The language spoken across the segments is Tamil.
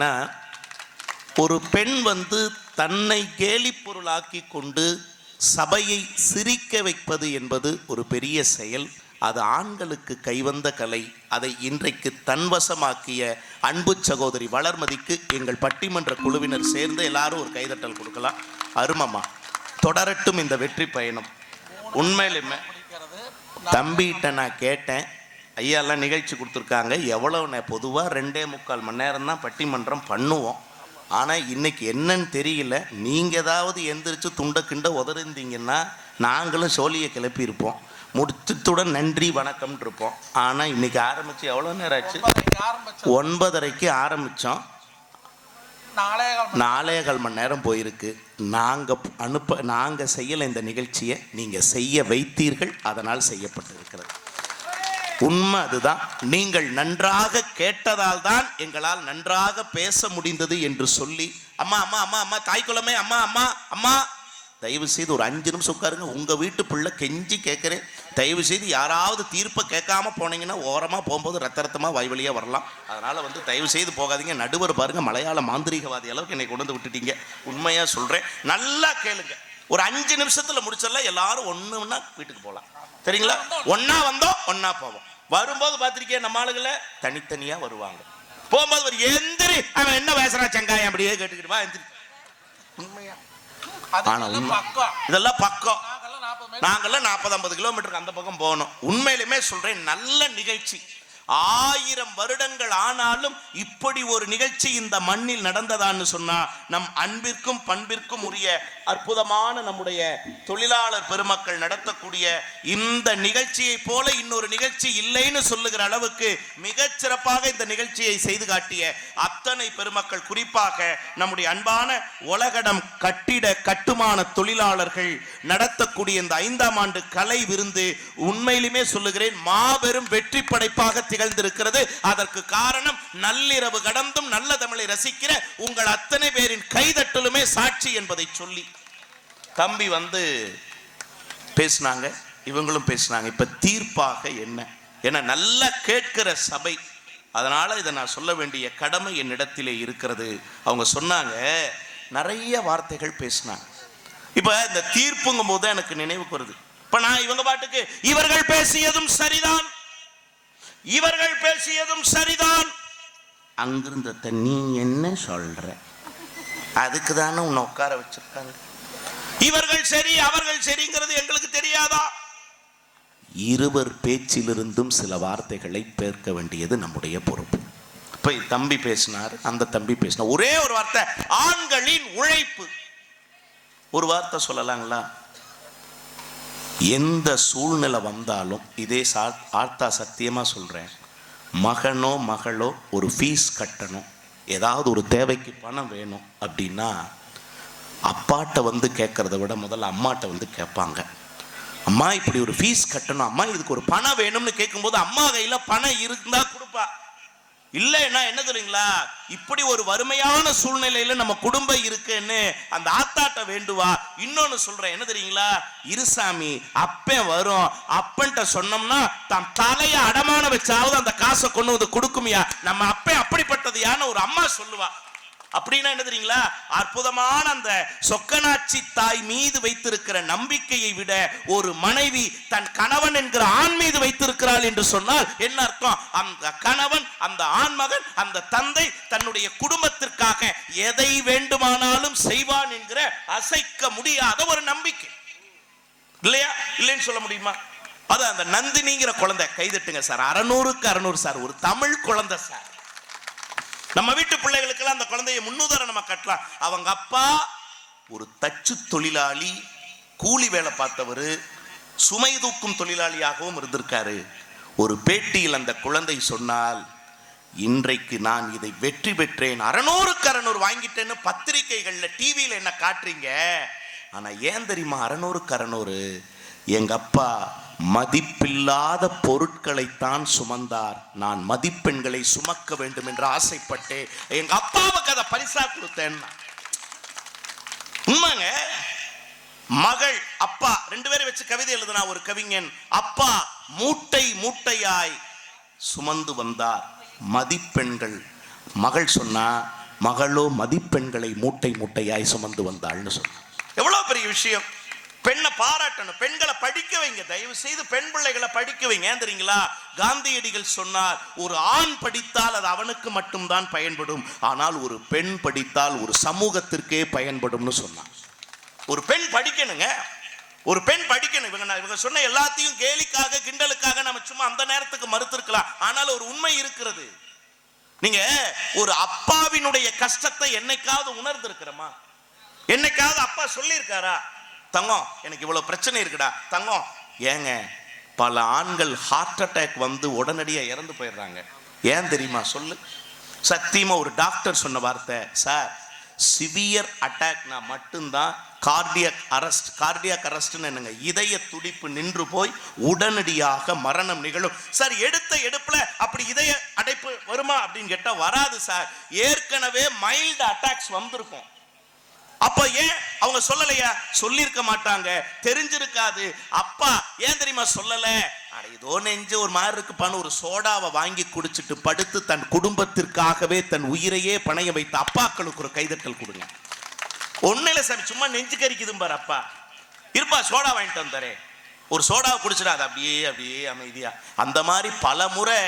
நான் ஒரு பெண் வந்து தன்னை கேலி பொருளாக்கி கொண்டு சபையை சிரிக்க வைப்பது என்பது ஒரு பெரிய செயல். அது ஆண்களுக்கு கைவந்த கலை. அதை இன்றைக்கு தன்வசமாக்கிய அன்பு சகோதரி வளர்மதிக்கு எங்கள் பட்டிமன்ற குழுவினர் சேர்ந்து எல்லாரும் ஒரு கைதட்டல் கொடுக்கலாம். அருமம்மா தொடரட்டும் இந்த வெற்றி பயணம். உண்மையிலுமே தம்பிகிட்ட நான் கேட்டேன். ஐயாலாம் நிகழ்ச்சி கொடுத்துருக்காங்க. எவ்வளோ பொதுவாக ரெண்டே முக்கால் மணி நேரம் தான் பட்டிமன்றம் பண்ணுவோம். ஆனால் இன்னைக்கு என்னன்னு தெரியல. நீங்கள் ஏதாவது எந்திரிச்சு துண்டை கிண்ட உதறிந்தீங்கன்னா நாங்களும் சோழியை கிளப்பியிருப்போம். முடிச்சத்துடன் நன்றி வணக்கம்னு இருப்போம். ஆனால் இன்னைக்கு ஆரம்பித்து எவ்வளோ நேரம் ஆச்சு? ஒன்பதரைக்கு ஆரம்பித்தோம் நாலே கால் மணி நேரம் போயிருக்கு. நாங்கள் அனுப்ப நாங்கள் செய்யலை இந்த நிகழ்ச்சியை. நீங்கள் செய்ய வைத்தீர்கள். அதனால் செய்யப்பட்டிருக்கிறது. உண்மை அதுதான். நீங்கள் நன்றாக கேட்டதால் தான் எங்களால் நன்றாக பேச முடிந்தது என்று சொல்லி அம்மா அம்மா அம்மா அம்மா தாய்க்குளமே அம்மா அம்மா அம்மா. தயவு செய்து ஒரு அஞ்சு நிமிஷம் உட்காருங்க. உங்க வீட்டு பிள்ளை கெஞ்சி கேட்குறேன் தயவு செய்து யாராவது தீர்ப்பை கேட்காம போனீங்கன்னா ஓரமாக போகும்போது ரத்த ரத்தமாக வாய்வழியா வரலாம். அதனால வந்து தயவு செய்து போகாதீங்க. நடுவர் பாருங்க மலையாள மாந்திரிகவாதி அளவுக்கு என்னை கொண்டு வந்து விட்டுட்டீங்க. உண்மையா சொல்றேன். நல்லா கேளுங்க. ஒரு அஞ்சு நிமிஷத்துல முடிச்சிடலாம். எல்லாரும் ஒண்ணுன்னா வீட்டுக்கு போகலாம். சரிங்களா ஒண்ணா வந்தோம் ஒண்ணா போவோம். வரும்போது பார்த்திருக்கேன் நம்ம ஆளுகளை தனித்தனியா வருவாங்க. போகும்போது ஒரு எந்திரி அவன் என்ன பேசுறான் சங்காயம் அப்படியே கேட்டுக்கிட்டு வா எந்திரி. உண்மையா? இதெல்லாம் பக்கம். நாங்கெல்லாம் நாற்பது ஐம்பது கிலோமீட்டருக்கு அந்த பக்கம் போகணும். உண்மையிலுமே சொல்றேன் நல்ல நிகழ்ச்சி. ஆயிரம் வருடங்கள் ஆனாலும் இப்படி ஒரு நிகழ்ச்சி இந்த மண்ணில் நடந்ததான்னு சொன்னா நம் அன்பிற்கும் பண்பிற்கும் உரிய அற்புதமான நம்முடைய தொழிலாளர் பெருமக்கள் நடத்தக்கூடிய இந்த நிகழ்ச்சியை போல இன்னொரு நிகழ்ச்சி இல்லைன்னு சொல்லுகிற அளவுக்கு மிகச் சிறப்பாக இந்த நிகழ்ச்சியை செய்து காட்டிய அத்தனை பெருமக்கள் குறிப்பாக நம்முடைய அன்பான உலகடம் கட்டிட கட்டுமான தொழிலாளர்கள் நடத்தக்கூடிய இந்த ஐந்தாம் ஆண்டு கலை விருந்து உண்மையிலுமே சொல்லுகிறேன் மாபெரும் வெற்றி படைப்பாக திகழ்ந்திருக்கிறது. அதற்கு காரணம் நள்ளிரவு கடந்தும் நல்ல தமிழை ரசிக்கிற உங்கள் அத்தனை பேரின் கைதட்டலுமே சாட்சி என்பதை சொல்லி. தம்பி வந்து பேசினாங்க இவங்களும் பேசினாங்க. இப்போ தீர்ப்பாக என்ன? என நல்லா கேட்கிற சபை. அதனால் இதை நான் சொல்ல வேண்டிய கடமை என்னிடத்திலே இருக்கிறது. அவங்க சொன்னாங்க நிறைய வார்த்தைகள் பேசினாங்க. இப்போ இந்த தீர்ப்புங்கும் போது எனக்கு நினைவுக்கு வருது. இப்போ நான் இவங்க பாட்டுக்கு இவர்கள் பேசியதும் சரிதான். இவர்கள் பேசியதும் சரிதான். அங்கிருந்த நீ என்ன சொல்ற? அதுக்கு தானே உன்னை உட்கார வச்சிருக்காங்க. இவர்கள் சரி அவர்கள் சரிங்கிறது எங்களுக்கு தெரியாதா? இருவர் பேச்சிலிருந்தும் சில வார்த்தைகளை பேர்க்க வேண்டியது நம்முடைய பொறுப்பு. இப்போ தம்பி பேசினார் அந்த தம்பி பேசினார். ஒரே ஒரு வார்த்தை ஆண்களின் உழைப்பு. ஒரு வார்த்தை சொல்லலாங்களா? எந்த சூழ்நிலை வந்தாலும் இதே சா ஆர்த்தா சத்தியமா சொல்றேன் மகனோ மகளோ ஒரு ஃபீஸ் கட்டணும் ஏதாவது ஒரு தேவைக்கு பணம் வேணும் அப்படின்னா அப்பாட்ட வந்து கேட்கறத விட முதல்ல அம்மாட்ட வந்து கேட்பாங்க. அம்மா இப்படி ஒரு ஃபீஸ் கட்டணும். அம்மா இதுக்கு ஒரு பணம் வேணும்னு கேட்கும்போது அம்மா கையில் பணம் இருந்தா கொடுப்பா. இல்லைன்னா என்ன தெரியுங்களா? இப்படி ஒரு வறுமையான சூழ்நிலையில நம்ம குடும்பம் இருக்குன்னு அந்த ஆத்தாட்ட வேண்டுவா? இன்னொன்னு சொல்றேன். என்ன தெரியுங்களா? இருசாமி அப்பன் வரும். அப்பன்ட்ட சொன்னோம்னா தன் தலைய அடமான வச்சாவது அந்த காசை கொண்டு வந்து கொடுக்குமியா? நம்ம அப்பன் யான்னு ஒரு அம்மா சொல்லுவா. அப்படின்னா என்ன தெரியுங்களா? அற்புதமான அந்த சொக்கனாட்சி தாய் மீது வைத்திருக்கிற நம்பிக்கையை விட ஒரு மனைவி தன் கணவன் என்கிற ஆண் மீது வைத்திருக்கிறாள் என்று சொன்னால் என்ன அர்த்தம்? அந்த கணவன் அந்த ஆண்மகன் அந்த தந்தை தன்னுடைய குடும்பத்திற்காக எதை வேண்டுமானாலும் செய்வான் என்கிற அசைக்க முடியாத ஒரு நம்பிக்கை. இல்லையா? இல்லைன்னு சொல்ல முடியுமா? அது அந்த நந்தினிங்கிற குழந்தை. கைதட்டுங்க சார். அறநூறுக்கு அறநூறு சார். ஒரு தமிழ் குழந்தை சார். நம்ம வீட்டு பிள்ளைகளுக்கெல்லாம் அந்த குழந்தைய முன்னுதாரணமா கட்டலாம். அவங்க அப்பா ஒரு தச்சு தொழிலாளி கூலி வேலை பார்த்தவர் சுமை தூக்கும் தொழிலாளியாகவும் இருந்திருக்காரு. ஒரு பேட்டியில் அந்த குழந்தை சொன்னால் இன்றைக்கு நான் இதை வெற்றி பெற்றேன். அறநூறுக்கு அறநூறு வாங்கிட்டேன்னு பத்திரிகைகளில் டிவியில் என்ன காட்டுறீங்க? ஆனால் ஏன் தெரியுமா? அறநூறுக்கு அறநூறு. எங்கள் அப்பா மதிப்பில்லாத பொருட்களைத்தான் சுமந்தார். நான் மதிப்பெண்களை சுமக்க வேண்டும் என்று ஆசைப்பட்டு எங்க அப்பாவுக்கு அதை பரிசா கொடுத்தேன். உண்மைங்க? மகள் அப்பா ரெண்டு பேரை வச்சு கவிதை எழுதுனா ஒரு கவிஞன். அப்பா மூட்டை மூட்டையாய் சுமந்து வந்தார். மதிப்பெண்கள். மகள் சொன்னா மகளோ மதிப்பெண்களை மூட்டை மூட்டையாய் சுமந்து வந்தாள்னு சொன்னான் எவ்வளவு பெரிய விஷயம். பெண்ணை பாராட்டணும். பெண்களை படிக்க வைங்க. தயவு செய்து பெண் பிள்ளைகளை படிக்க வைங்க. தெரியுங்களா? காந்தியடிகள் சொன்னார் ஒரு ஆண் படித்தால் அது அவனுக்கு மட்டும்தான் பயன்படும். ஆனால் ஒரு பெண் படித்தால் ஒரு சமூகத்திற்கே பயன்படும்னு சொன்னார். ஒரு பெண் படிக்கணுங்க. ஒரு பெண் படிக்கணும். இவங்க நான் இவங்க சொன்ன எல்லாத்தையும் கேலிக்காக கிண்டலுக்காக நம்ம சும்மா அந்த நேரத்துக்கு மறுத்திருக்கலாம். ஆனால் ஒரு உண்மை இருக்கிறது. நீங்க ஒரு அப்பாவினுடைய கஷ்டத்தை என்னைக்காவது உணர்ந்துருக்கிறோமா? என்னைக்காவது அப்பா சொல்லியிருக்காரா? தங்கம் எனக்கு இவ்வளோ பிரச்சனை இருக்குடா தங்கம். ஏங்க பல ஆண்கள் ஹார்ட் அட்டாக் வந்து உடனடியாக இறந்து போயிடுறாங்க. ஏன் தெரியுமா? சொல்லு. சத்தியமாக ஒரு டாக்டர் சொன்ன வார்த்தை சார் சிவியர் அட்டாக்னா மட்டும்தான் கார்டியக் அரஸ்ட் கார்டியக் அரஸ்ட்னு என்னங்க இதய துடிப்பு நின்று போய் உடனடியாக மரணம் நிகழும். சார் எடுத்த எடுப்பில் அப்படி இதய அடைப்பு வருமா? அப்படின்னு கேட்டால் வராது சார். ஏற்கனவே மைல்டு அட்டாக்ஸ் வந்திருக்கும். அப்ப ஏன் அவங்க சொல்லலையா? சொல்லியிருக்க மாட்டாங்க. தெரிஞ்சிருக்காது. அப்பா ஏன் தெரியுமா சொல்லல? ஏதோ நெஞ்சு ஒரு மாதிரி இருக்குப்பான்னு ஒரு சோடாவை வாங்கி குடிச்சிட்டு படுத்து தன் குடும்பத்திற்காகவே தன் உயிரையே பணைய வைத்த அப்பாக்களுக்கு ஒரு கைதட்டல் கொடுங்க. ஒண்ணு இல்ல சாமி சும்மா நெஞ்சு கறிக்குதும் பாரு அப்பா. இருப்பா சோடா வாங்கிட்டு வந்தாரே. ஒரு சோடாவை குடிச்சிடாது அப்படியே அப்படியே அமைதியா. அந்த மாதிரி பல முறை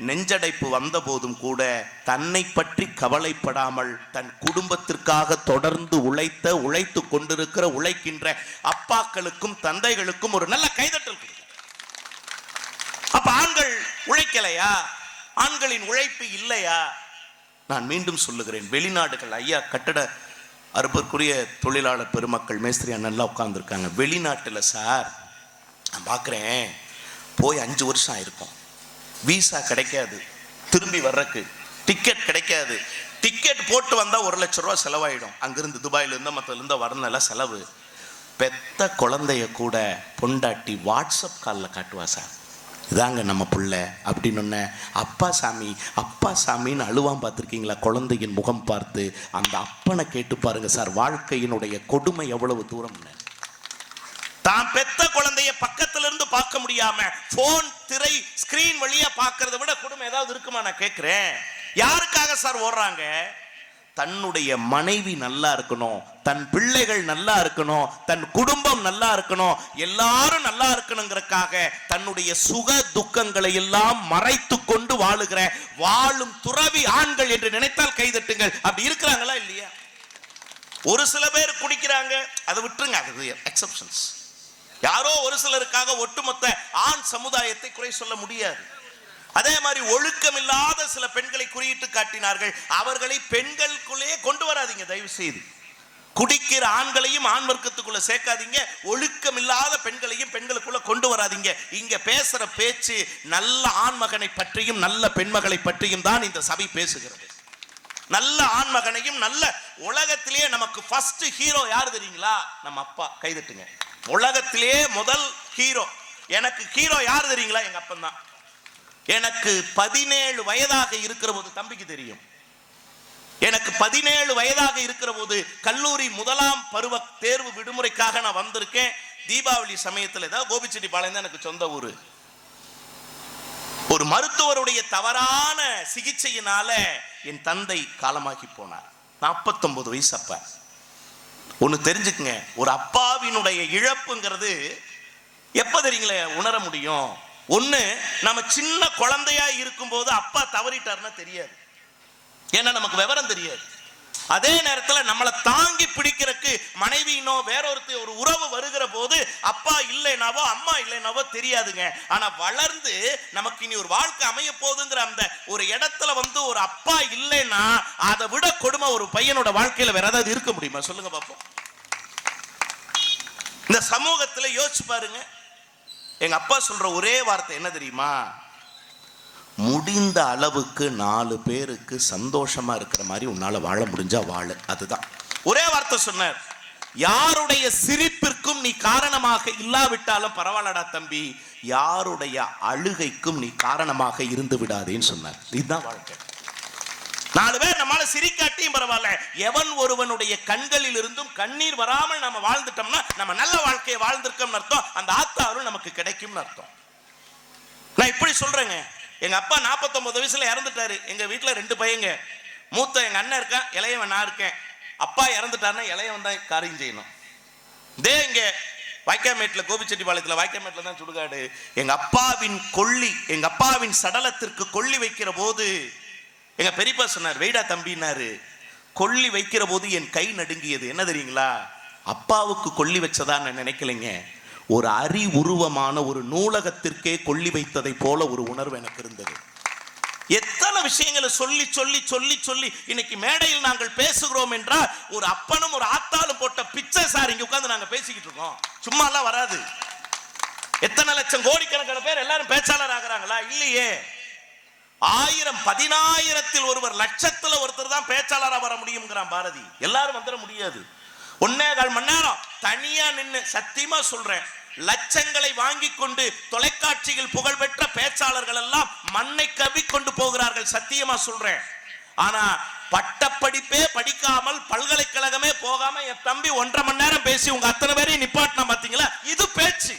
நெஞ்சடைப்பு வந்த போதும் கூட தன்னை பற்றி கவலைப்படாமல் தன் குடும்பத்திற்காக தொடர்ந்து உழைத்த உழைத்து கொண்டிருக்கிற உழைக்கின்ற அப்பாக்களுக்கும் தந்தைகளுக்கும் ஒரு நல்ல கைதட்டல் அப்ப ஆண்கள் உழைக்கலையா? ஆண்களின் உழைப்பு இல்லையா? நான் மீண்டும் சொல்லுகிறேன் வெளிநாடுகள் ஐயா கட்டட அறுப்பற்குரிய தொழிலாளர் பெருமக்கள் மேஸ்திரியா நல்லா உட்காந்துருக்காங்க வெளிநாட்டில் சார் நான் பார்க்குறேன் போய் அஞ்சு வருஷம் ஆயிருக்கும். விசா கிடைக்காது. திரும்பி வர்றக்கு டிக்கெட் கிடைக்காது. டிக்கெட் போட்டு வந்தால் ஒரு லட்ச ரூபா செலவாயிடும். அங்கேருந்து துபாயிலேருந்து மற்றதுலேருந்து வரணும்லாம் செலவு. பெத்த குழந்தைய கூட பொண்டாட்டி வாட்ஸ்அப் காலில் காட்டுவா சார். இதாங்க நம்ம புள்ள அப்படின்னு ஒன்ன அப்பா சாமி அப்பா சாமின்னு அழுவான் பார்த்துருக்கீங்களா? குழந்தையின் முகம் பார்த்து அந்த அப்பனை கேட்டு பாருங்க சார். வாழ்க்கையினுடைய கொடுமை எவ்வளவு தூரம்னு. தான் பெத்த குழந்தைய பக்கத்துல இருந்து பார்க்க முடியாம போன் திரை ஸ்கிரீன் வழியா பார்க்கறத விட கொடுமை ஏதாவது இருக்குமா நான் கேட்கிறேன் யாருக்காக சார் ஓடுறாங்க? தன்னுடைய மனைவி நல்லா இருக்கணும் தன் பிள்ளைகள் நல்லா இருக்கணும் தன் குடும்பம் நல்லா இருக்கணும் எல்லாரும் நல்லா இருக்கணுங்கிறதுக்காக தன்னுடைய சுக துக்கங்களை எல்லாம் மறைத்து கொண்டு வாழுகிற வாழும் துறவி ஆண்கள் என்று நினைத்தால் கைதட்டுங்கள் அப்படி இருக்கிறாங்களா இல்லையா? ஒரு சில பேர் குடிக்கிறாங்க அதை விட்டுருங்க அது எக்ஸப்ஷன்ஸ் யாரோ ஒரு சிலருக்காக ஒட்டுமொத்த ஆண் சமுதாயத்தை குறை சொல்ல முடியாது. அதே மாதிரி ஒழுக்கம் இல்லாத சில பெண்களை குறியிட்டு காட்டினார்கள். அவர்களை பெண்களுக்குள்ளேயே கொண்டு வராதீங்க தயவு செய்து குடிக்கிற ஆண்களையும் ஆண் வர்க்கத்துக்குள்ள சேர்க்காதீங்க. ஒழுக்கம் இல்லாத பெண்களையும் பெண்களுக்குள்ள கொண்டு வராதீங்க. இங்க பேசுற பேச்சு நல்ல ஆண்மகனை பற்றியும் நல்ல பெண்மகளை பற்றியும் தான் இந்த சபை பேசுகிறது. நல்ல ஆண்மகனையும் நல்ல உலகத்திலேயே நமக்கு ஃபர்ஸ்ட் ஹீரோ யார் தெரியுங்களா? நம்ம அப்பா. கைதட்டுங்க உலகத்திலேயே முதல் ஹீரோ எனக்கு ஹீரோ யார் தெரியுங்களா? எங்க அப்பன் தான் எனக்கு பதினேழு வயதாக இருக்கிற போது தம்பிக்கு தெரியும். எனக்கு பதினேழு வயதாக இருக்கிற போது கல்லூரி முதலாம் பருவ தேர்வு விடுமுறைக்காக நான் வந்திருக்கேன். தீபாவளி சமயத்தில் ஏதாவது கோபிச்செட்டிப்பாளையம் தான் எனக்கு சொந்த ஊரு. ஒரு மருத்துவருடைய தவறான சிகிச்சையினால என் தந்தை காலமாகி போனார். 49 வயசு அப்ப. ஒன்று தெரிஞ்சுக்குங்க. ஒரு அப்பாவினுடைய இழப்புங்கிறது எப்போ தெரியுங்களே உணர முடியும். ஒன்று நம்ம சின்ன குழந்தையா இருக்கும்போது அப்பா தவறிட்டாருன்னா தெரியாது. ஏன்னா நமக்கு விவரம் தெரியாது. அதே நேரத்தில் நம்மளை தாங்கி பிடிக்கிறதுக்கு மனைவியினோ வேறொருத்தி ஒரு உறவு வருகிற போது அப்பா இல்லைனாவோ அம்மா இல்லைனாவோ தெரியாதுங்க. ஆனா வளர்ந்து நமக்கு இனி ஒரு வாழ்க்கை அமைய போகுதுங்கிற அந்த ஒரு இடத்துல வந்து ஒரு அப்பா இல்லைன்னா அதை விட கொடுமை ஒரு பையனோட வாழ்க்கையில வேற ஏதாவது இருக்க முடியுமா? சொல்லுங்க பார்ப்போம் இந்த சமூகத்துல யோசிச்சு பாருங்க. எங்க அப்பா சொல்ற ஒரே வார்த்தை என்ன தெரியுமா? முடிந்த அளவுக்கு நாலு பேருக்கு சந்தோஷமா இருக்கிற மாதிரி உன்னால வாழ முடிஞ்சா வாழ. அதுதான். ஒரே வார்த்தை சொன்னார். யாருடைய சிரிப்பிற்கும் நீ காரணமாக இல்லாவிட்டாலும் பரவாயில்லடா தம்பி யாருடைய அழுகைக்கும் நீ காரணமாக இருந்து விடாதேன்னு சொன்னார். இதுதான் வாழ்க்கை. நாலு பேர் நம்மால சிரிக்காட்டியும் பரவாயில்ல. எவன் ஒருவனுடைய கண்களில் இருந்தும் கண்ணீர் வராமல் நம்ம வாழ்ந்துட்டோம்னா நம்ம நல்ல வாழ்க்கையை வாழ்ந்திருக்கோம்னு அர்த்தம். அந்த ஆத்தாரும் நமக்கு கிடைக்கும்னு அர்த்தம். நான் இப்படி சொல்றேங்க. எங்க அப்பா 49 வயசுல இறந்துட்டாரு. எங்க வீட்டுல ரெண்டு பையங்க. மூத்த எங்க அண்ணன் இருக்கான் இளையவன் நான் இருக்கேன். அப்பா இறந்துட்டாருன்னா இளையவன் தான் காரியம் செய்யணும். இதே இங்க வாய்க்காமேட்டில் கோபிச்செட்டிப்பாளையத்தில் வாய்க்காமேட்டில் தான் சுடுகாடு. எங்க அப்பாவின் கொள்ளி எங்க அப்பாவின் சடலத்திற்கு கொள்ளி வைக்கிற போது எங்க பெரியப்பா சொன்னார் வெயிடா தம்பினாரு கொள்ளி வைக்கிற போது என் கை நடுங்கியது. என்ன தெரியுங்களா? அப்பாவுக்கு கொள்ளி வச்சதா நான் நினைக்கலைங்க. ஒரு அறி உருவமான ஒரு நூலகத்திற்கே கொள்ளி வைத்ததை போல ஒரு உணர்வு எனக்கு இருந்தது. எத்தனை விஷயங்களை சொல்லி சொல்லி சொல்லி சொல்லி இன்னைக்கு மேடையில் நாங்கள் பேசுகிறோம் என்றால் ஒரு அப்பனும் ஒரு ஆத்தாலும் போட்ட பிச்சை சார் இங்க உட்காந்து நாங்க பேசிக்கிட்டு இருக்கோம். சும்மா எல்லாம் வராது. எத்தனை லட்சம் கோடிக்கணக்கான பேர் எல்லாரும் பேச்சாளர் ஆகுறாங்களா? இல்லையே. ஆயிரம் பதினாயிரத்தில் ஒருவர் லட்சத்துல ஒருத்தர் தான் பேச்சாளராக வர முடியுங்கிறான் பாரதி. எல்லாரும் வந்துட முடியாது. ஒன்னே கால் மணி நேரம் தனியா நின்னு சத்தியமா சொல்றேன். லட்சங்களை வாங்கி கொண்டு தொலைக்காட்சியில் புகழ்பெற்ற பேச்சாளர்கள் எல்லாம் மண்ணை கவி கொண்டு போகிறார்கள் சத்தியமா சொல்றேன். ஆனா பட்டப்படிப்பே படிக்காமல் பல்கலைக்கழகமே போகாம என் தம்பி ஒன்றரை மணி நேரம் பேசி உங்க அத்தனை பேரையும் நிப்பாட்டினா பாத்தீங்களா? இது பேச்சு.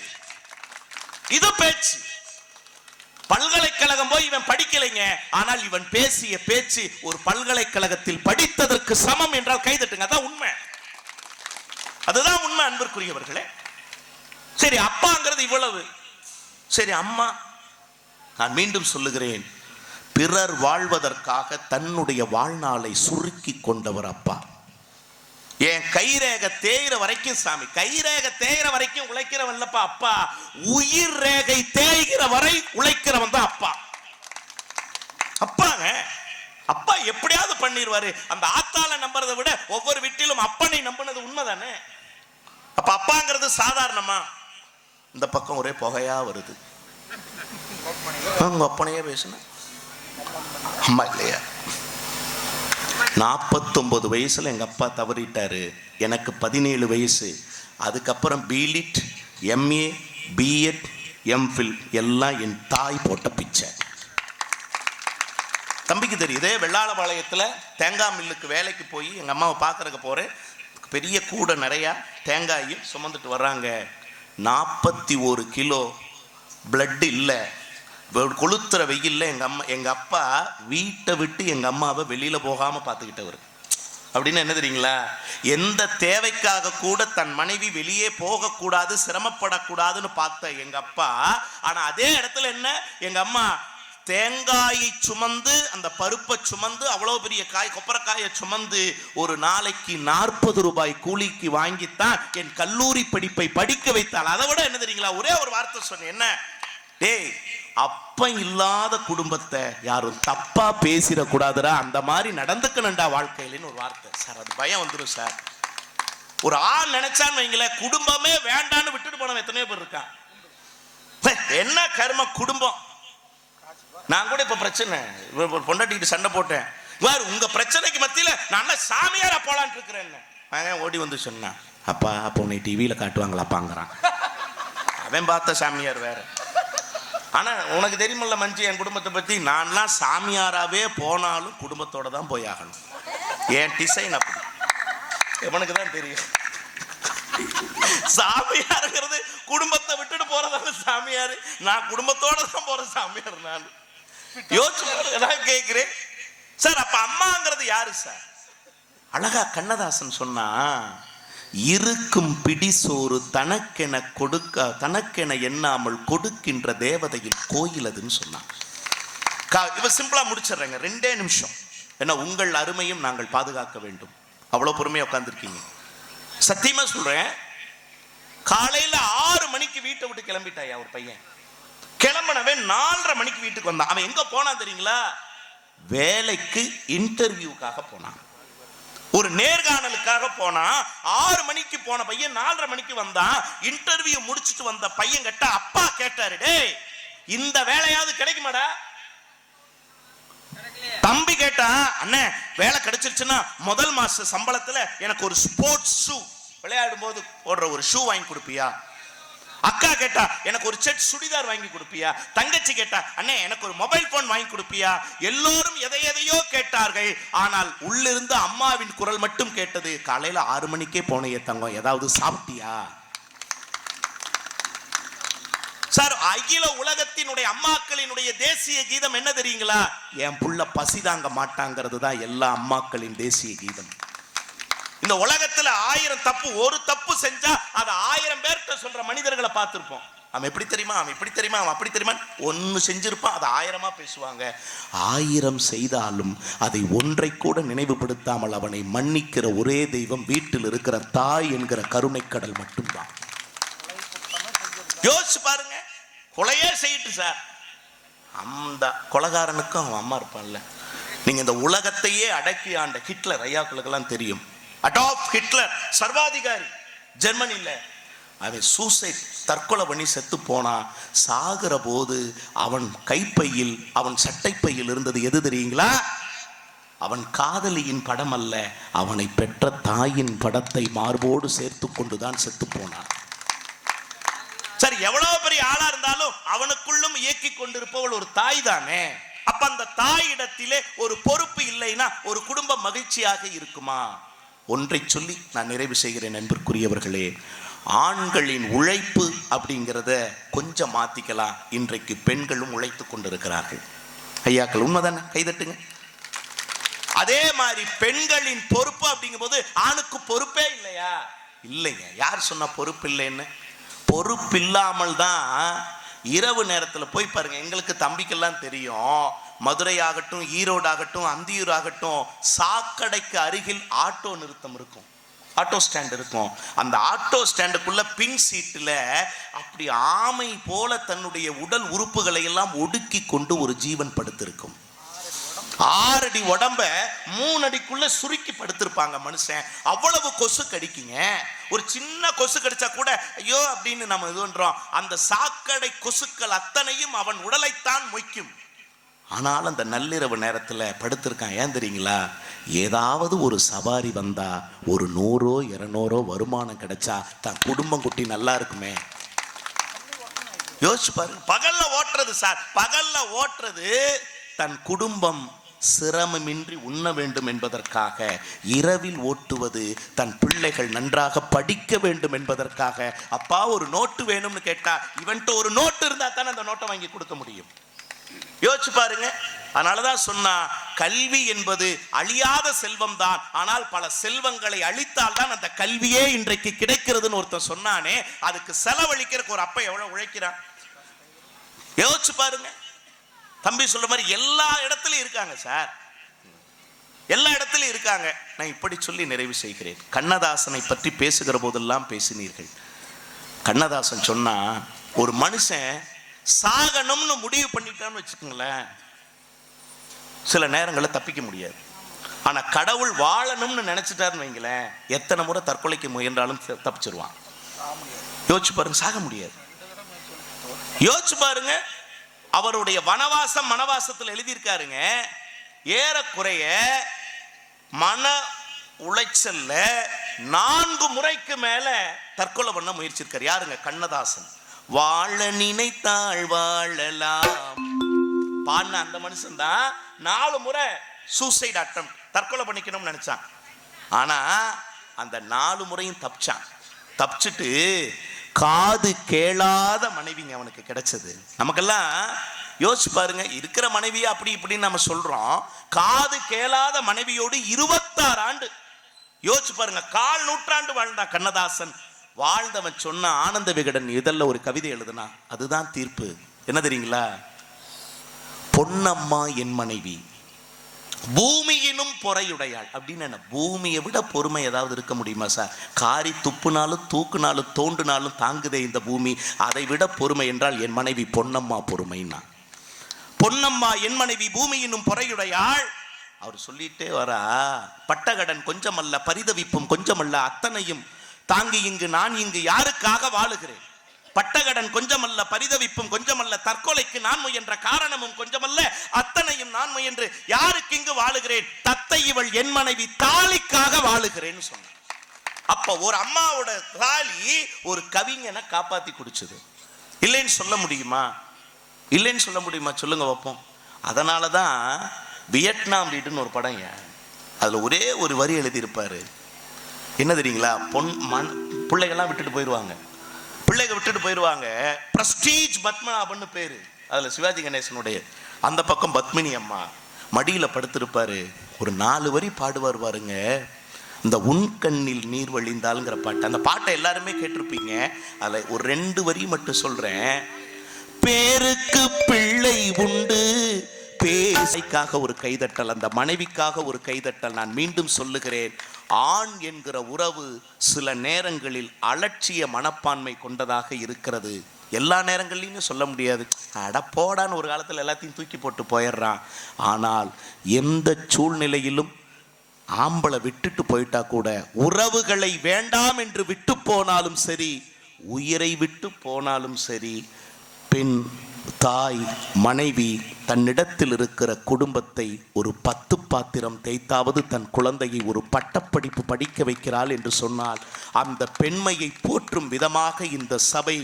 இது பேச்சு. பல்கலைக்கழகம் போய் இவன் படிக்கலைங்க. ஆனால் இவன் பேசிய பேச்சு ஒரு பல்கலைக்கழகத்தில் படித்ததற்கு சமம் என்றால் கைதட்டுங்க. அதான் உண்மை. அதுதான் உண்மை அன்பிற்குரியவர்களே. சரி அப்பாங்கிறது இவ்வளவு. சரி அம்மா நான் மீண்டும் சொல்லுகிறேன். பிறர் வாழ்வதற்காக தன்னுடைய வாழ்நாளை சுருக்கி கொண்டவர் அப்பா. என் கைரேக தேயிற வரைக்கும் சாமி கைரேக தேயிற வரைக்கும் உழைக்கிறவன்லப்பா அப்பா. உயிர் ரேகை தேய்கிற வரை உழைக்கிறவன் தான் அப்பா. அப்பாங்க அப்பா எப்படியாவது பண்ணிடுவாரு அந்த ஆத்தால நம்புறதை விட ஒவ்வொரு வீட்டிலும் அப்பனை நம்பினது உண்மைதானே? அப்ப அப்பாங்கிறது சாதாரணமா? இந்த பக்கம் ஒரே புகையா வருது. உங்க அப்பனையே பேசுன? அம்மா இல்லையா? நாற்பத்தொம்பது வயசுல எங்க அப்பா தவறிட்டாரு. எனக்கு பதினேழு வயசு. அதுக்கப்புறம் பிலிட் எம்ஏ பிஎட் எம்ஃபில் எல்லாம் என் தாய் போட்ட பிச்சை. தம்பிக்கு தெரியுது வெள்ளாளபாளையத்தில் தேங்காய் மில்லுக்கு வேலைக்கு போய் எங்கள் அம்மாவை பார்க்குறக்க போகிறேன் பெரிய கூடை நிறையா தேங்காயும் சுமந்துட்டு வர்றாங்க. நாற்பத்தி ஒரு கிலோ பிளட் இல்லை. கொளுத்துற வெயில்ல எங்கள் அம்மா எங்கள் அப்பா வீட்டை விட்டு எங்கள் அம்மாவை வெளியில் போகாமல் பார்த்துக்கிட்டவர். அப்படின்னு என்ன தெரியுங்களா? எந்த தேவைக்காக கூட தன் மனைவி வெளியே போகக்கூடாது சிரமப்படக்கூடாதுன்னு பார்த்த எங்க அப்பா ஆனா அதே இடத்துல என்ன? எங்க அம்மா தேங்காயை சுமந்து அந்த பருப்பை சுமந்து அவ்வளோ பெரிய காய் கொப்பரக்காயை சுமந்து ஒரு நாளைக்கு நாற்பது ரூபாய் கூலிக்கு வாங்கித்தான் என் கல்லூரி படிப்பை படிக்க வைத்தாள். அதை விட என்ன தெரியுங்களா? ஒரே ஒரு வார்த்தை சொன்னேன். என்ன? டேய் அப்ப இல்லாத குடும்பத்தை யாரும் தப்பா பேசிடக்கூடாதுரா அந்த மாதிரி நடந்துக்கணும்டா வாழ்க்கையிலன்னு ஒரு வார்த்தை. சார் அது பயம் வந்துடும் சார். ஒரு ஆள் நினைச்சான்னு வைங்களேன் குடும்பமே வேண்டான்னு விட்டுட்டு போனவன் எத்தனையோ பேர் இருக்கான். என்ன கர்ம குடும்பம்? நான் கூட இப்ப பிரச்சனை. பொண்டாட்டிக்கிட்டு சண்டை போட்டேன். வேறு உங்க பிரச்சனைக்கு மத்தியில நான் சாமியாரா போலான்னு இருக்கிறேன் மகன் ஓடி வந்து சொன்னான். அப்பா அப்போ உன்னை டிவியில காட்டுவாங்களாப்பாங்கிறான். அவன் பார்த்த சாமியார் வேற. ஆனா உனக்கு தெரியுமில்ல மஞ்சு என் குடும்பத்தை பத்தி? நான்லாம் சாமியாராகவே போனாலும் குடும்பத்தோட தான் போய் ஆகணும். என் டிசைன் அப்படி. எவனுக்கு தான் தெரியும். சாமியாருங்கிறது குடும்பத்தை விட்டுட்டு போறதால சாமியார். நான் குடும்பத்தோட தான் போற சாமியார் நான். யோசிச்சு நான் கேட்கிறேன். சார் அப்ப அம்மாங்கிறது யாரு சார்? அழகா கண்ணதாசன் சொன்னா இருக்கும் பிடிசோறு தனக்கென கொடுக்க தனக்கென எண்ணாமல் கொடுக்கின்ற தேவதையில் கோயில் அதுன்னு சொன்னான் கா- இவ சிம்பிளா முடிச்சிடுறேங்க. ரெண்டே நிமிஷம். ஏன்னா உங்கள் அருமையும் நாங்கள் பாதுகாக்க வேண்டும். அவ்வளவு பொறுமையா உட்காந்துருக்கீங்க சத்தியமா சொல்றேன் காலையில ஆறு மணிக்கு வீட்டை விட்டு கிளம்பிட்டாயா ஒரு பையன்? கிளம்பினவன் நாலரை மணிக்கு வீட்டுக்கு வந்தான். அவன் எங்க போனான் தெரியுங்களா? வேலைக்கு இன்டர்வியூக்காக போனான். ஒரு நேர்காணலுக்காக போனா ஆறு மணிக்கு போன பையன் நாலரை மணிக்கு வந்தான். இன்டர்வியூ முடிச்சுட்டு வந்த பையன் கிட்ட அப்பா கேட்டாரு இந்த வேலையாவது கிடைக்குமாடா? தம்பி கேட்டான் அண்ணே வேலை கிடைச்சிருச்சுன்னா முதல் மாச சம்பளத்துல எனக்கு ஒரு ஸ்போர்ட்ஸ் ஷூ விளையாடும் போது போடுற ஒரு ஷூ வாங்கி கொடுப்பியா? அக்கா கேட்டா எனக்கு ஒரு செட் சுடிதார் வாங்கி கொடுப்பியா? தங்கச்சி கேட்டா அண்ணே எனக்கு ஒரு மொபைல் போன் வாங்கி கொடுப்பியா? எல்லோரும் எதை எதையோ கேட்டார்கள். ஆனால் உள்ளிருந்து அம்மாவின் குரல் மட்டும் கேட்டது காலையில ஆறு மணிக்கே போனையே தங்கம் ஏதாவது சாப்பிட்டியா? சார் அகில உலகத்தினுடைய அம்மாக்களினுடைய தேசிய கீதம் என்ன தெரியுங்களா? என் புள்ள பசி தாங்க மாட்டாங்கிறது தான் எல்லா அம்மாக்களின் தேசிய கீதம். இந்த உலகத்துல ஆயிரம் தப்பு ஒரு தப்பு செஞ்சா அதை ஆயிரம் பேர்கிட்ட சொல்ற மனிதர்களை பார்த்துருப்போம். அவன் எப்படி தெரியுமா? அவன் இப்படி தெரியுமா? அவன் அப்படி தெரியுமா ஒன்று செஞ்சிருப்பான். அதை ஆயிரமா பேசுவாங்க. ஆயிரம் செய்தாலும் அதை ஒன்றை கூட நினைவுபடுத்தாமல் அவனை மன்னிக்கிற ஒரே தெய்வம் வீட்டில் இருக்கிற தாய் என்கிற கருணைக்கடல் மட்டும்தான். யோசிச்சு பாருங்க. கொலையே செய்யிட்டு சார். அந்த கொலகாரனுக்கும் அவன் அம்மா இருப்பான்ல. நீங்க இந்த உலகத்தையே அடக்கி ஆண்ட ஹிட்லர் ஐயாக்களுக்கெல்லாம் தெரியும். அடால்ஃப் ஹிட்லர் சர்வாதிகாரி. ஜெர்மனில அவன் சூசைட் தற்கொலை பண்ணி செத்து போனான் சாகிற போது அவன் கைப்பையில் அவன் சட்டைப்பையில் இருந்தது எது தெரியுங்களா? அவன் காதலியின் படம் அல்ல அவனை பெற்ற தாயின் படத்தை மார்போடு சேர்த்து கொண்டுதான் செத்து போனான். சரி எவ்வளவு பெரிய ஆளா இருந்தாலும் அவனுக்குள்ளும் இயக்கி கொண்டிருப்பவள் ஒரு தாய் தானே. அப்ப அந்த தாயிடத்திலே ஒரு பொறுப்பு இல்லைன்னா ஒரு குடும்பம் மகிழ்ச்சியாக இருக்குமா? ஒன்றை சொல்லி நான் நிறைவு செய்கிறேன் நண்பர்க்குரியவர்களே ஆண்களின் உழைப்பு அப்படிங்கிறத கொஞ்சம் மாற்றிக்கலாம் இன்றைக்கு பெண்களும் உழைத்து கொண்டிருக்கிறார்கள். ஐயாக்கள் உண்மைதானே? கைதட்டுங்க அதே மாதிரி பெண்களின் பொறுப்பு அப்படிங்கும்போது ஆணுக்கு பொறுப்பே இல்லையா? இல்லைங்க. யார் சொன்ன பொறுப்பு இல்லைன்னு? பொறுப்பு இல்லாமல் தான் இரவு நேரத்தில் போய் பாருங்க எங்களுக்கு தம்பிக்கெல்லாம் தெரியும். மதுரை ஆகட்டும் ஈரோடு ஆகட்டும் அந்தியூர் ஆகட்டும் சாக்கடைக்கு அருகில் ஆட்டோ நிறுத்தம் இருக்கும். ஆட்டோ ஸ்டாண்ட் இருக்கும். அந்த ஆட்டோ ஸ்டாண்டுக்குள்ள பின் சீட்டில் அப்படி ஆமை போல தன்னுடைய உடல் உறுப்புகளை எல்லாம் ஒடுக்கி கொண்டு ஒரு ஜீவன் படுத்திருக்கும். ஆறடி உடம்ப மூணு அடிக்குள்ள சுருக்கி படுத்திருப்பாங்க மனுஷன். அவ்வளவு கொசு கடிக்குங்க. ஒரு சின்ன கொசு கடிச்சா கூட ஐயோ! அப்படின்னு நம்ம இது பண்றோம். அந்த சாக்கடை கொசுக்கள் அத்தனையும் அவன் உடலைத்தான் மொய்க்கும். ஆனாலும் அந்த நள்ளிரவு நேரத்தில் படுத்திருக்கான் ஏன் தெரியுங்களா? ஏதாவது ஒரு சவாரி வந்தால் ஒரு நூறோ இரநூறோ வருமானம் கிடைச்சா தன் குடும்பம் குட்டி நல்லா இருக்குமே. யோசிச்சு பாருங்க பகல்ல ஓட்டுறது சார் பகல்ல ஓட்டுறது தன் குடும்பம் சிரமமின்றி உண்ண வேண்டும் என்பதற்காக இரவில் ஓட்டுவது தன் பிள்ளைகள் நன்றாக படிக்க வேண்டும் என்பதற்காக. அப்பா ஒரு நோட்டு வேணும்னு கேட்டா இவன்ட்டு ஒரு நோட்டு இருந்தா தானே அந்த நோட்டை வாங்கி கொடுக்க முடியும். யோசிச்சு பாருங்க. அதனாலதான் சொன்னா கல்வி என்பது அழியாத செல்வம் தான் ஆனால் பல செல்வங்களை அழித்தால் தான் அந்த கல்வியே இன்றைக்கு கிடைக்கிறதுன்னு ஒருத்தன் சொன்னானே அதுக்கு செலவழிக்கிறதுக்கு ஒரு அப்பா எவ்வளவு உழைக்கிறான்? யோசிச்சு பாருங்க. தம்பி சொல்ற மாதிரி எல்லா இடத்துலயும் இருக்காங்க சார். எல்லா இடத்துலயும் இருக்காங்க. நான் இப்படி சொல்லி நிறைவு செய்கிறேன். கண்ணதாசனை பற்றி பேசுகிற போதெல்லாம் பேசினீர்கள். கண்ணதாசன் சொன்னா ஒரு மனுஷன் சாகணும்னு முடிவு பண்ணிட்டான்னு வச்சுக்கோங்களேன். சில நேரங்களில் தப்பிக்க முடியாது. ஆனால் கடவுள் வாழணும்னு நினச்சிட்டாருன்னு வைங்களேன் எத்தனை முறை தற்கொலைக்கு முயன்றாலும் தப்பிச்சிருவான். யோசிச்சு பாருங்க சாக முடியாது. யோசிச்சு பாருங்க அவருடைய வனவாசம் மனவாசத்தில் எழுதியிருக்காருங்க ஏறக்குறைய மன உளைச்சல்ல நான்கு முறைக்கு மேல தற்கொலை பண்ண முயற்சிருக்காரு யாருங்க? கண்ணதாசன். வாழ நினைத்தாள் வாழலாம். பாடின அந்த மனுஷன் தான் நாலு முறை சூசைட் அட்டம் தற்கொலை பண்ணிக்கணும்னு நினைச்சான். ஆனா அந்த நாலு முறையும் தப்பிச்சான். தப்பிச்சுட்டு காது கேளாத மனைவிங்க அவனுக்கு கிடைச்சது. நமக்கெல்லாம் யோசிச்சு பாருங்க இருக்கிற மனைவியா அப்படி இப்படின்னு நம்ம சொல்றோம். காது கேளாத மனைவியோடு இருபத்தாறு ஆண்டு. யோசிச்சு பாருங்க கால் நூற்றாண்டு வாழ்ந்தான் கண்ணதாசன். வாழ்ந்தவன் சொன்ன ஆனந்த விகடன் இதழில் ஒரு கவிதை எழுதுனா அதுதான் தீர்ப்பு. என்ன தெரியுங்களா? பொன்னம்மா என் மனைவி. பூமியினும் பொறையுடையாள். அப்படின்னு என்ன? பூமியை விட பொறுமை ஏதாவது இருக்க முடியுமா சார்? காரி துப்புனாலும் தூக்குனாலும் தோண்டுனாலும் தாங்குதே இந்த பூமி. அதை விட பொறுமை என்றால் என் மனைவி பொன்னம்மா பொறுமைன்னா. பொன்னம்மா என் மனைவி பூமியினும் பொறையுடையாள். அவர் சொல்லிட்டே வரா பட்டகடன் கொஞ்சமல்ல பரிதவிப்பும் கொஞ்சமல்ல அத்தனையும் தாங்கி இங்கு நான் இங்கு யாருக்காக வாழுகிறேன்? பட்டகடன் கொஞ்சமல்ல பரிதவிப்பும் கொஞ்சமல்ல தற்கொலைக்கு நான் முயன்ற காரணமும் கொஞ்சமல்ல அத்தனையும் நான் முயன்று யாருக்கு இங்கு வாழுகிறேன்? தத்தை இவள் என் மனைவி தாலிக்காக வாழுகிறேன்னு சொன்னான். அப்ப ஒரு அம்மாவோட தாலி ஒரு கவிஞனை காப்பாத்தி குடிச்சது. இல்லைன்னு சொல்ல முடியுமா? இல்லைன்னு சொல்ல முடியுமா? சொல்லுங்க வைப்போம் அதனால தான் வியட்நாம் வீடுன்னு ஒரு படம் ஏன்? அதில் ஒரே ஒரு வரி எழுதியிருப்பாரு. என்ன தெரியுங்களா? பொன் மண் பிள்ளைகள்லாம் விட்டுட்டு போயிடுவாங்க பிள்ளைங்க விட்டுட்டு போயிடுவாங்க பிரஸ்டீஜ் பத்மநாபன்னு பேர். அதில் சிவாஜி கணேசனுடைய அந்த பக்கம் பத்மினி அம்மா மடியில் படுத்திருப்பாரு. ஒரு நாலு வரி பாடுவார் பாருங்க. இந்த உன் கண்ணில் நீர் வழிந்தாலுங்கிற பாட்டு. அந்த பாட்டை எல்லாருமே கேட்டிருப்பீங்க. அதில் ஒரு ரெண்டு வரி மட்டும் சொல்கிறேன் பேருக்கு பிள்ளை உண்டு. பேசைக்காக ஒரு கைதட்டல் அந்த மனைவிக்காக ஒரு கைதட்டல் நான் மீண்டும் சொல்லுகிறேன். ஆண் என்கிற உறவு சில நேரங்களில் அலட்சிய மனப்பான்மை கொண்டதாக இருக்கிறது. எல்லா நேரங்கள்லையும் சொல்ல முடியாது. அடப்போடான்னு ஒரு காலத்தில் எல்லாத்தையும் தூக்கி போட்டு போயிடுறான். ஆனால் எந்த சூழ்நிலையிலும் ஆம்பளை விட்டுட்டு போயிட்டா கூட உறவுகளை வேண்டாம் என்று விட்டு போனாலும் சரி உயிரை விட்டு போனாலும் சரி பெண் தாய் மனைவி தன்னிடத்தில் இருக்கிற குடும்பத்தை ஒரு பத்து பாத்திரம் தேய்த்தாவது தன் குழந்தையை ஒரு பட்டப்படிப்பு படிக்க வைக்கிறாள் என்று சொன்னால் அந்த பெண்மையை போற்றும் விதமாக இந்த சபை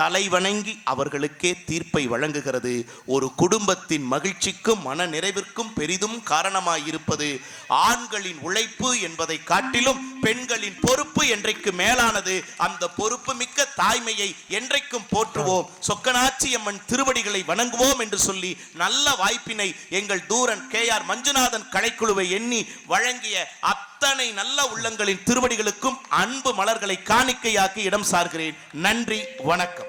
தலைவணங்கி அவர்களுக்கே தீர்ப்பை வழங்குகிறது. ஒரு குடும்பத்தின் மகிழ்ச்சிக்கும் மன நிறைவிற்கும் பெரிதும் காரணமாயிருப்பது ஆண்களின் உழைப்பு என்பதை காட்டிலும் பெண்களின் பொறுப்பு என்றைக்கு மேலானது அந்த பொறுப்பு மிக்க தாய்மையை என்றைக்கும் போற்றுவோம். சொக்கனாச்சி அம்மன் திருவடிகளை வணங்குவோம் என்று சொல்லி நல்ல வாய்ப்பினை எங்கள் தூரன் கே ஆர் மஞ்சுநாதன் கலைக்குழுவை எண்ணி வழங்கிய அத்தனை நல்ல உள்ளங்களின் திருவடிகளுக்கும் அன்பு மலர்களை காணிக்கையாக்கி இடம் சார்கிறேன். நன்றி வணக்கம்.